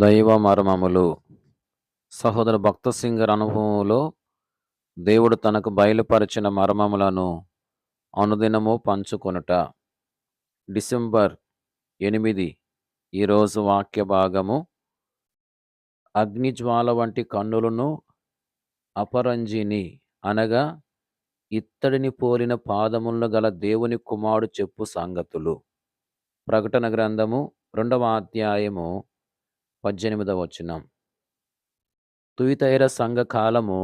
దైవ మర్మములు. సహోదర భక్త సింగర్ అనుభవంలో దేవుడు తనకు బయలుపరిచిన మర్మములను అనుదినము పంచుకొనుట. డిసెంబర్ ఎనిమిది ఈరోజు వాక్య భాగము. అగ్నిజ్వాల వంటి కన్నులను అపరంజిని అనగా ఇత్తడిని పోలిన పాదములను గల దేవుని కుమారుడు చెప్పు సంగతులు. ప్రకటన గ్రంథము రెండవ అధ్యాయము పద్దెనిమిదవ వచనం. తుయితైర సంఘ కాలము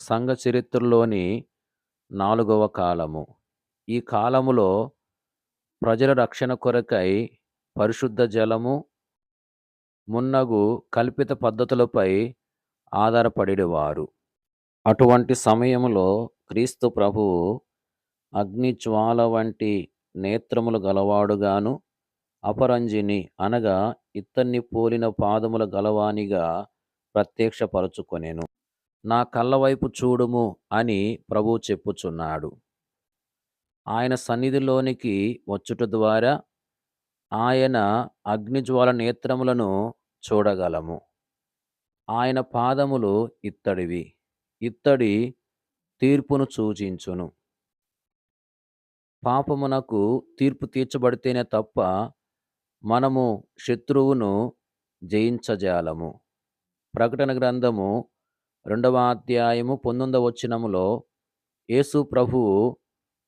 సంఘ చరిత్రలోని నాలుగవ కాలము. ఈ కాలములో ప్రజల రక్షణ కొరకై పరిశుద్ధ జలము మున్నగు కల్పిత పద్ధతులపై ఆధారపడేవారు అటువంటి సమయంలో క్రీస్తు ప్రభువు అగ్నిజ్వాల వంటి నేత్రములు గలవాడుగాను అపరంజిని అనగా ఇత్తన్ని పోలిన పాదముల గలవానిగా ప్రత్యక్షపరచుకొనెను. నా కళ్ళవైపు చూడుము అని ప్రభు చెప్పుచున్నాడు. ఆయన సన్నిధిలోనికి వచ్చుట ద్వారా ఆయన అగ్నిజ్వాల నేత్రములను చూడగలము. ఆయన పాదములు ఇత్తడివి. ఇత్తడి తీర్పును సూచించును. పాపమునకు తీర్పు తీర్చబడితేనే తప్ప మనము శత్రువును జయించజాలము ప్రకటన గ్రంథము రెండవ అధ్యాయము పొందొందవ వచనములో యేసు ప్రభువు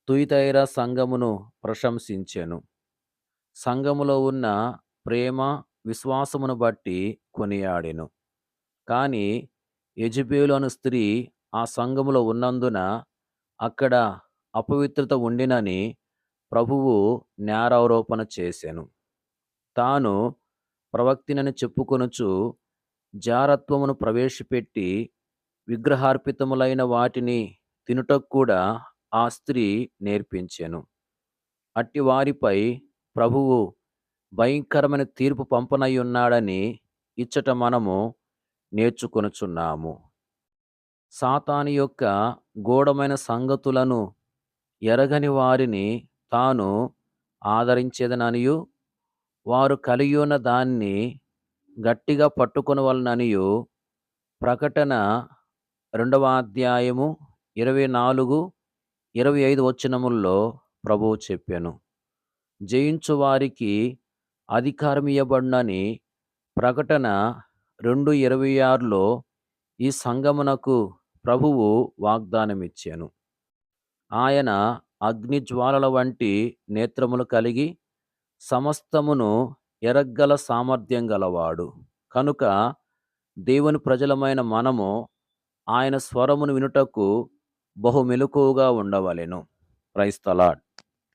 తుయితైర సంఘమును ప్రశంసించెను. సంఘములో ఉన్న ప్రేమ విశ్వాసమును బట్టి కొనియాడెను. కానీ యజబేలు అను స్త్రీ ఆ సంఘములో ఉన్నందున అక్కడ అపవిత్రత ఉండినని ప్రభువు నేరారోపణ చేశాను తాను ప్రవక్తినని చెప్పుకొనుచు జారత్వమును ప్రవేశపెట్టి విగ్రహార్పితములైన వాటిని తినుటకు కూడా ఆ స్త్రీ నేర్పించెను. అట్టి వారిపై ప్రభువు భయంకరమైన తీర్పు పంపనయ్యున్నాడని ఇచ్చట మనము నేర్చుకొనుచున్నాము. సాతాని యొక్క గూఢమైన సంగతులను ఎరగని వారిని తాను ఆదరించేదననియు వారు కలియున్న దాన్ని గట్టిగా పట్టుకొనవలననియు ప్రకటన రెండవ అధ్యాయము ఇరవై నాలుగు ఇరవై ఐదు వచనముల్లో ప్రభువు చెప్పాను. జయించు వారికి అధికారం ఇవ్వబడినని ప్రకటన రెండు ఇరవై ఆరులో ఈ సంగమునకు ప్రభువు వాగ్దానమిచ్చాను. ఆయన అగ్నిజ్వాలల వంటి నేత్రములు కలిగి సమస్తమును ఎరగ్గల సామర్థ్యం గలవాడు. కనుక దేవుని ప్రజలమైన మనము ఆయన స్వరమును వినుటకు బహు మెలకువగా ఉండవలెను. క్రైస్తలాడ్